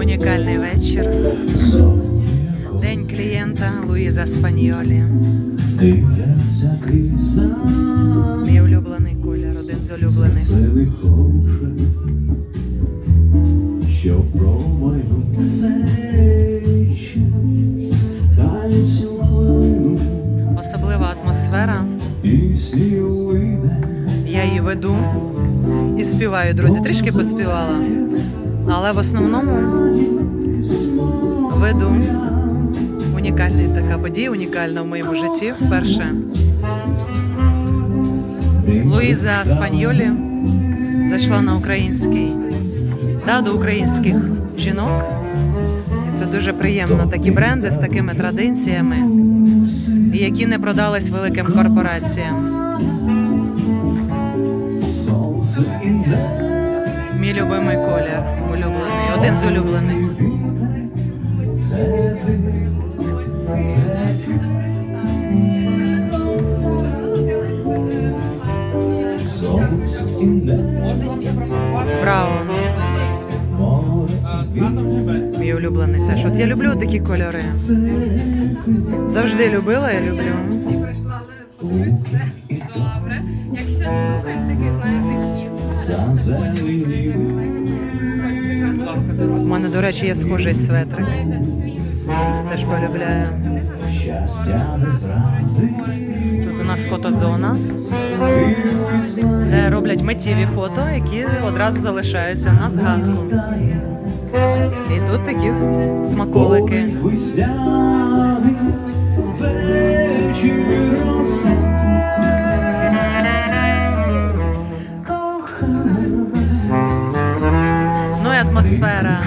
Унікальний вечір. День клієнта Луїза Спаньолі. Мій улюблений колір, один з улюблених. що промайну цей час, Особлива атмосфера. Я її веду і співаю, друзі. Трішки поспівала. Але в основному веду унікальна така подія, унікальна в моєму житті. Вперше Луїза Спаньолі зайшла на український да, до українських жінок. Це дуже приємно. Такі бренди з такими традиціями, які не продались великим корпораціям. Мій любимий колір, улюблений, один з улюблених. Браво, мій улюблений теж. От я люблю такі кольори. Завжди любила, я люблю. У мене, до речі, є схожий светрик. Теж полюбляю. Тут у нас фотозона, де роблять миттєві фото, які одразу залишаються на згадку. І тут такі смаколики. вечір. Атмосфера.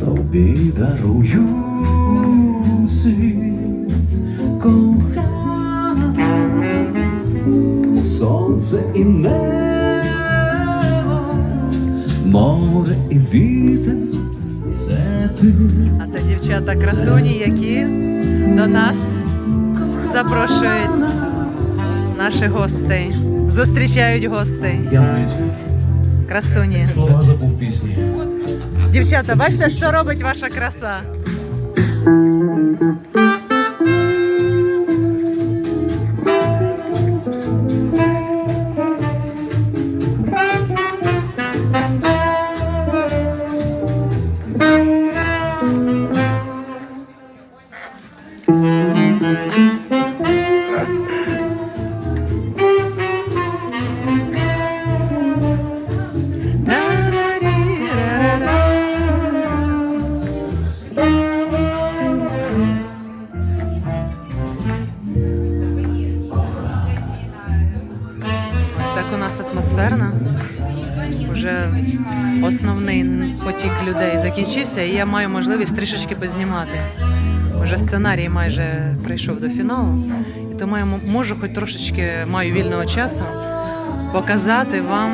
тобі дарую світ, кохана, сонце і небо, море і вітер, це ти. А це дівчата красуні, які до нас запрошують наших гостей. Зустрічають гостей. Я навіть Красуні. слова забув пісні. Дівчата, бачите, що робить ваша краса? Основний потік людей закінчився, і я маю можливість трішечки познімати. Уже сценарій майже прийшов до фіналу, і тому я можу хоч трошечки маю вільного часу показати вам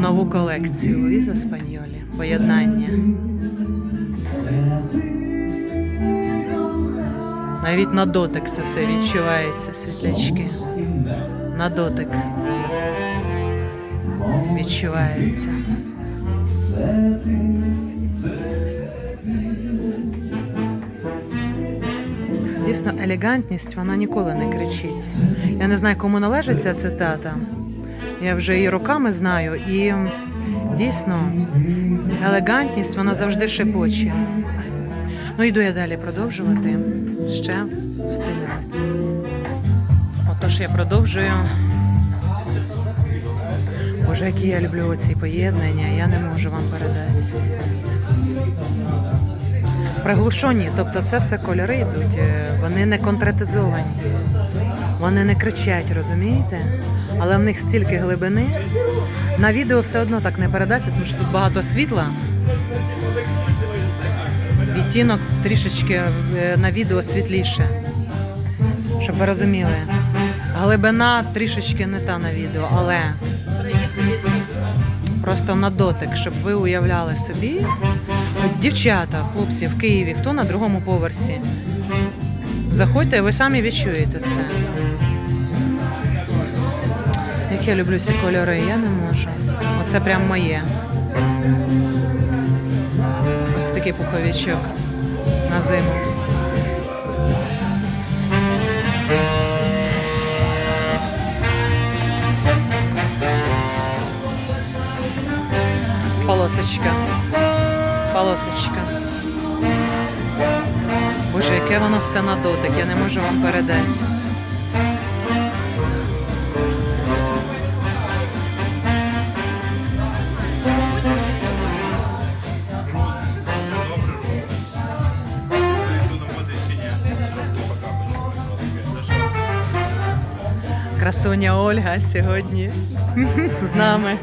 нову колекцію Луїза Спаньолі. Поєднання. Навіть на дотик це все відчувається, світлячки. На дотик відчувається. Дійсно, елегантність вона ніколи не кричить. Я не знаю, кому належить ця цитата. Я вже її роками знаю, і дійсно елегантність вона завжди шепоче. Ну, йду я далі продовжувати. Ще зустрінемось. Отож, я продовжую. Боже, які я люблю ці поєднання, я не можу вам передати. Приглушені, тобто це все кольори йдуть, е, вони не конкретизовані, вони не кричать, розумієте? Але в них стільки глибини. На відео все одно так не передасться, тому що тут багато світла. Відтінок трішечки е, на відео світліше. Щоб ви розуміли. Глибина трішечки не та на відео, але просто на дотик, щоб ви уявляли собі. Дівчата, хлопці в Києві, хто на другому поверсі. Заходьте, ви самі відчуєте це. Як я люблю ці кольори, я не можу. Оце прям моє. Ось такий пуховичок на зиму. Полосочка. Полосочка. Боже, яке воно все на дотик, я не можу вам передати. Красуня Ольга сьогодні з нами.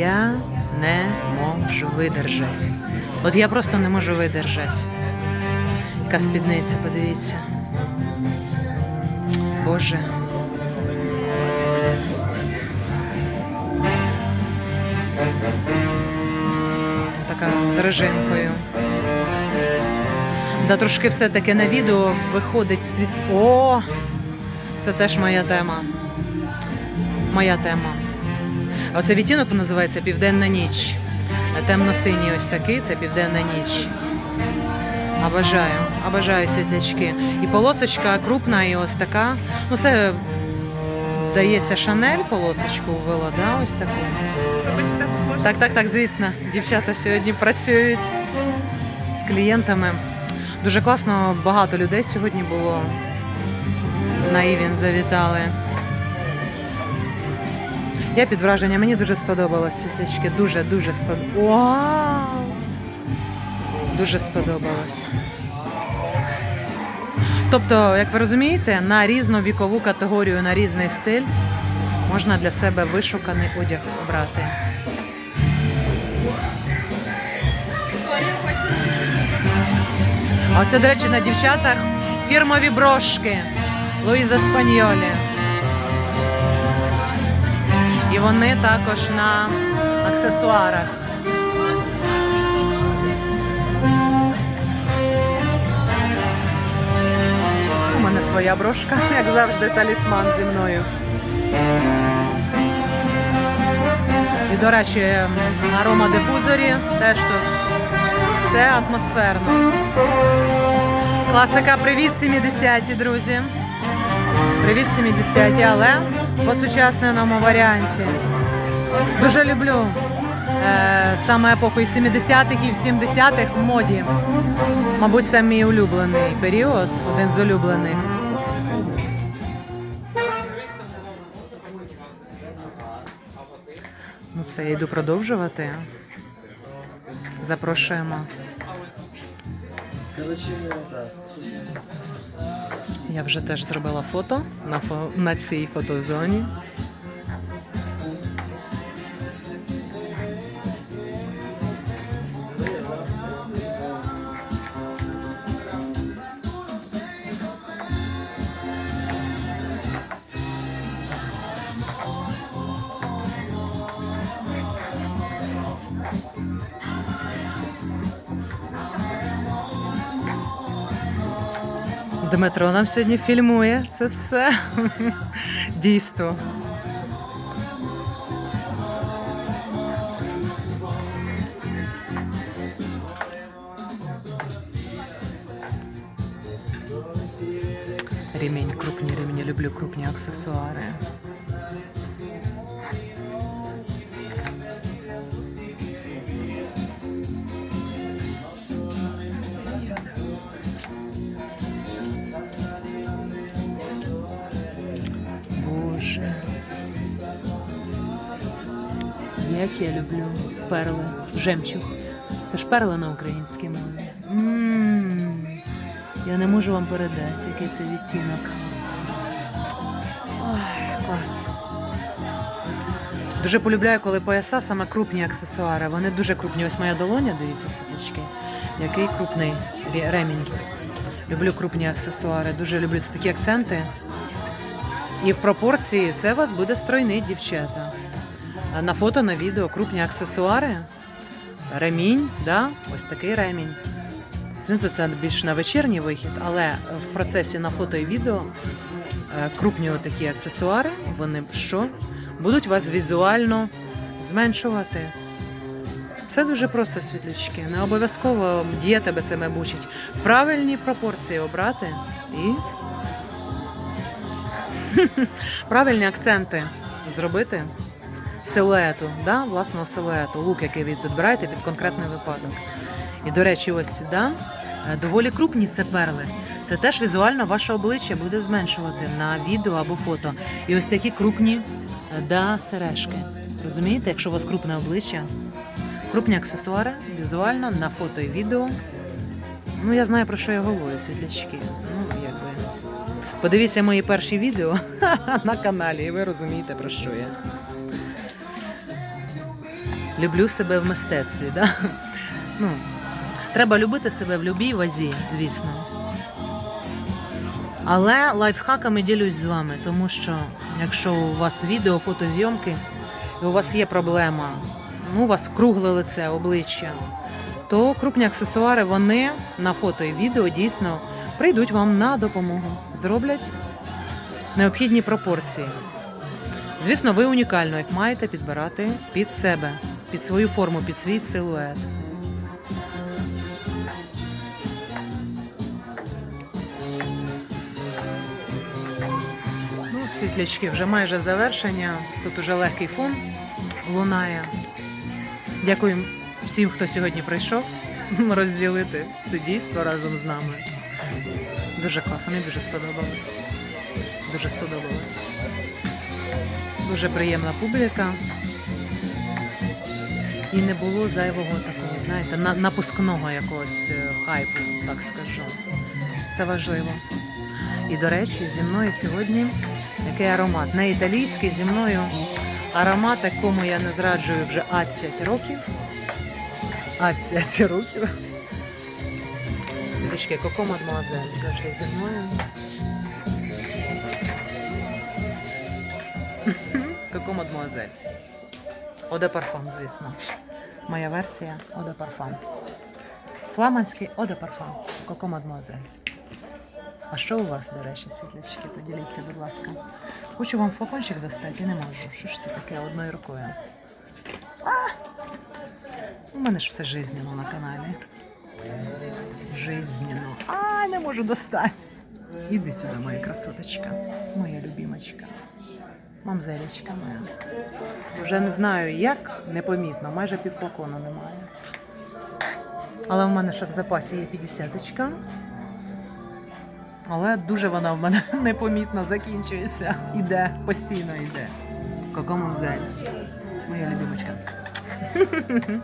Я не можу видержати. От я просто не можу видержати. Яка спідниця, подивіться. Боже. Така з режинкою. Да трошки все-таки на відео виходить світ. О! Це теж моя тема. Моя тема. Оце відтінок називається Південна ніч. Темно-синій ось такий, це південна ніч. Обожаю, обожаю світлячки. І полосочка крупна, і ось така. Ну, це, здається, Шанель полосочку ввела, да? ось таку. Так, так, так, звісно. Дівчата сьогодні працюють з клієнтами. Дуже класно, багато людей сьогодні було. На Івін завітали. Я під враженням, мені дуже сподобалось світлячки. Дуже, дуже сподобалось. Вау! Дуже сподобалось. Тобто, як ви розумієте, на різну вікову категорію, на різний стиль можна для себе вишуканий одяг обрати. А ось, до речі, на дівчатах фірмові брошки Луїза Спаньолі. Вони також на аксесуарах. У мене своя брошка, як завжди, талісман зі мною. І, до речі, арома дифузорі теж тут все атмосферно. Класика, привіт 70-ті, друзі. Привіт 70-ті, але по сучасненому варіанті. Дуже люблю е, саме епоху і 70-х і в 70-х в моді. Мабуть, це мій улюблений період, один з улюблених. Ну, це я йду продовжувати. Запрошуємо. Я вже теж зробила фото на, на цій фотозоні. Дмитро нам сьогодні фільмує це все. Дійство. Ремень крупні ремені, люблю крупні аксесуари. Як я люблю перли, жемчуг. Це ж перли на українській мові. Я не можу вам передати, який це відтінок. Клас. Дуже полюбляю, коли пояса саме крупні аксесуари. Вони дуже крупні. Ось моя долоня, дивіться, світлячки. Який крупний ремінь. Люблю крупні аксесуари. Дуже люблю це такі акценти. І в пропорції це у вас буде стройний, дівчата. На фото, на відео крупні аксесуари. ремінь, да? ось такий ремінь. Це більш на вечірній вихід, але в процесі на фото і відео е, крупні такі аксесуари, вони що? Будуть вас візуально зменшувати. Все дуже просто світлячки. Не обов'язково діє тебе себе мучить. Правильні пропорції обрати і правильні акценти зробити силуету, да? власного силуету, лук, який ви підбираєте під конкретний випадок. І, до речі, ось да? е, доволі крупні це перли. Це теж візуально ваше обличчя буде зменшувати на відео або фото. І ось такі крупні е, да, сережки. Розумієте, якщо у вас крупне обличчя, крупні аксесуари візуально на фото і відео. Ну, я знаю, про що я говорю, світлячки. Ну, якби. Подивіться мої перші відео на каналі, і ви розумієте, про що я. Люблю себе в мистецтві, да? Ну, треба любити себе в любій вазі, звісно. Але лайфхаками ділюсь з вами, тому що якщо у вас відео, фотозйомки, і у вас є проблема, ну, у вас кругле лице, обличчя, то крупні аксесуари вони на фото і відео дійсно прийдуть вам на допомогу, зроблять необхідні пропорції. Звісно, ви унікально їх маєте підбирати під себе, під свою форму, під свій силует. Ну, світлячки, вже майже завершення. Тут уже легкий фон лунає. Дякую всім, хто сьогодні прийшов розділити це дійство разом з нами. Дуже класно, мені дуже сподобалось. Дуже сподобалось. Дуже приємна публіка. І не було зайвого такого, знаєте, на- напускного якогось е, хайпу, так скажу. Це важливо. І, до речі, зі мною сьогодні який аромат. Не італійський, зі мною аромат, якому я не зраджую вже 20 років. 20 років. Світочки, Коко Мадмуазель завжди зі мною. Коко Мадмуазель. Оде парфам, звісно. Моя версія Оде парфам. Фламандський Оде парфам. Коко Мадмуазель. А що у вас, до речі, світлячки? Поділіться, будь ласка. Хочу вам флакончик достати не можу. Що ж це таке одною рукою? А! У мене ж все жизненно на каналі. Жизненно. А, не можу достати. Іди сюди, моя красоточка, моя любимочка. Мамзелечка моя. Вже не знаю, як непомітно, майже півфлакону немає. Але в мене ще в запасі є 50 але дуже вона в мене непомітно закінчується. Іде, постійно йде. Коко Мамзель. Моя любимочка.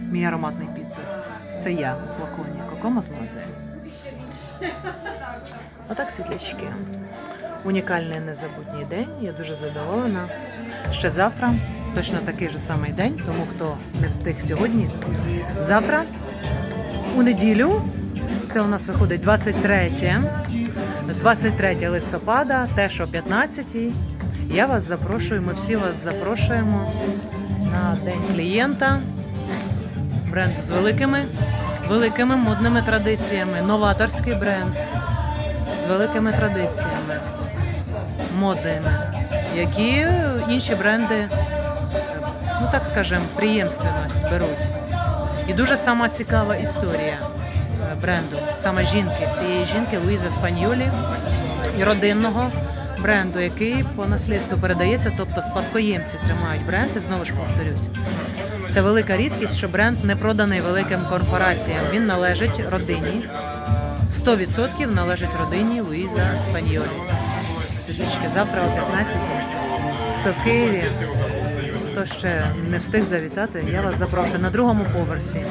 Мій ароматний підпис. Це я у флаконі. Коко Мадмуазель. Отак, світлячки. Унікальний незабутній день. Я дуже задоволена. Ще завтра точно такий же самий день, тому хто не встиг сьогодні. Завтра, у неділю, це у нас виходить 23, 23 листопада, теж о 15 Я вас запрошую, ми всі вас запрошуємо на день клієнта. Бренд з великими, великими модними традиціями, новаторський бренд з великими традиціями, модними, які інші бренди, ну так скажемо, приємственність беруть. І дуже сама цікава історія е, бренду, саме жінки, цієї жінки Луїза Спаньолі і родинного бренду, який по наслідству передається, тобто спадкоємці тримають бренд. І знову ж повторюсь, це велика рідкість, що бренд не проданий великим корпораціям. Він належить родині. 100% належить родині Луїза Спаньолі. Світлички, завтра о 15 хто в Києві, хто ще не встиг завітати, я вас запрошую на другому поверсі.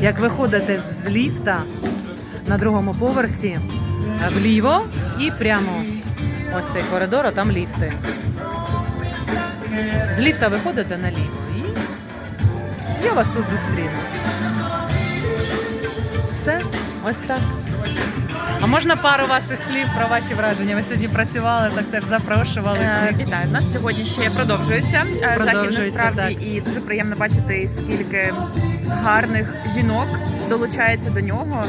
Як виходите з ліфта на другому поверсі е, вліво і прямо ось цей коридор, а там ліфти. З ліфта виходите наліво і я вас тут зустріну. Все, ось так. А можна пару ваших слів про ваші враження? Ви сьогодні працювали, так теж запрошували Е, всіх. Вітаю, у нас сьогодні ще продовжується, е, Продовжується, захід насправді, так. і дуже приємно бачити, скільки гарних жінок долучається до нього,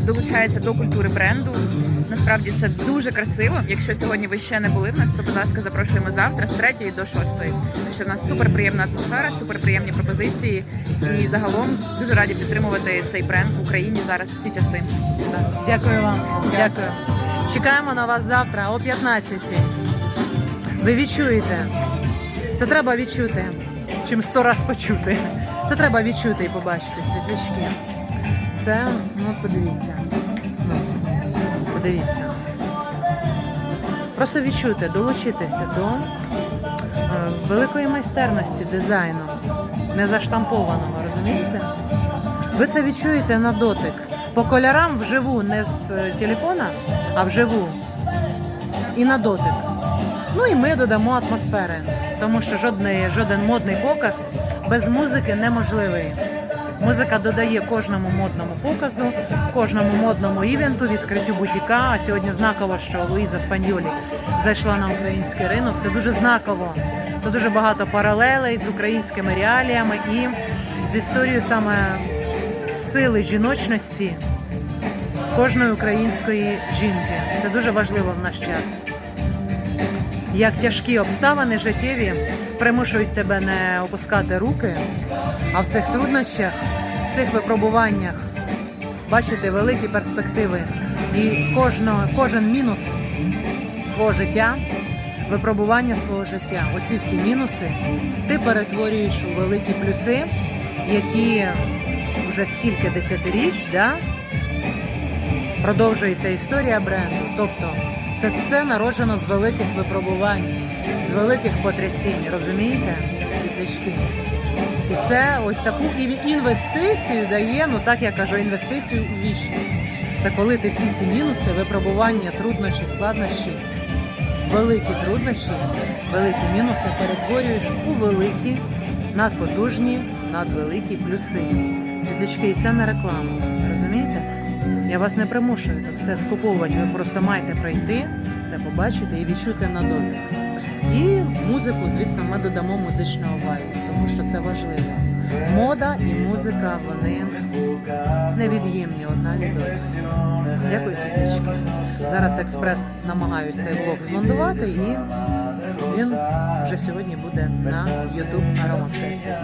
долучається до культури бренду. Насправді це дуже красиво. Якщо сьогодні ви ще не були в нас, то будь ласка, запрошуємо завтра з 3 до 6. Тому що в нас супер приємна атмосфера, супер приємні пропозиції. І загалом дуже раді підтримувати цей бренд в Україні зараз в ці часи. Так, Дякую вам. Дякую. Чекаємо на вас завтра о 15 Ви відчуєте. Це треба відчути, чим сто раз почути. Це треба відчути і побачити світлячки. Це, ну подивіться. Подивіться. Просто відчути, долучитися до е, великої майстерності дизайну, не заштампованого, розумієте? Ви це відчуєте на дотик. По кольорам вживу, не з е, телефона, а вживу. І на дотик. Ну і ми додамо атмосфери, тому що жодний, жоден модний показ без музики неможливий. Музика додає кожному модному показу, кожному модному івенту, відкриттю бутіка. А сьогодні знаково, що Луїза Спаньолі зайшла на український ринок. Це дуже знаково. Це дуже багато паралелей з українськими реаліями і з історією саме сили жіночності кожної української жінки. Це дуже важливо в наш час. Як тяжкі обставини життєві примушують тебе не опускати руки, а в цих труднощах, в цих випробуваннях бачити великі перспективи. І кожно, кожен мінус свого життя, випробування свого життя, оці всі мінуси, ти перетворюєш у великі плюси, які вже скільки десятиріч, да? продовжується історія бренду. Тобто це все народжено з великих випробувань, великих потрясінь, розумієте, світлячки? І це ось таку інвестицію дає, ну так я кажу, інвестицію у вічність. Це коли ти всі ці мінуси, випробування, труднощі, складнощі, великі труднощі, великі мінуси перетворюєш у великі, надпотужні, надвеликі плюси. Світлячки, і це не реклама. Розумієте? Я вас не примушую все скуповувати. Ви просто маєте пройти, це побачити і відчути на дотик. І музику, звісно, ми додамо музичного вайбу, тому що це важливо. Мода і музика вони невід'ємні одна від одної. Дякую, світлячки. Зараз експрес намагаюся цей блог змонтувати, і він вже сьогодні буде на YouTube Аромасесії.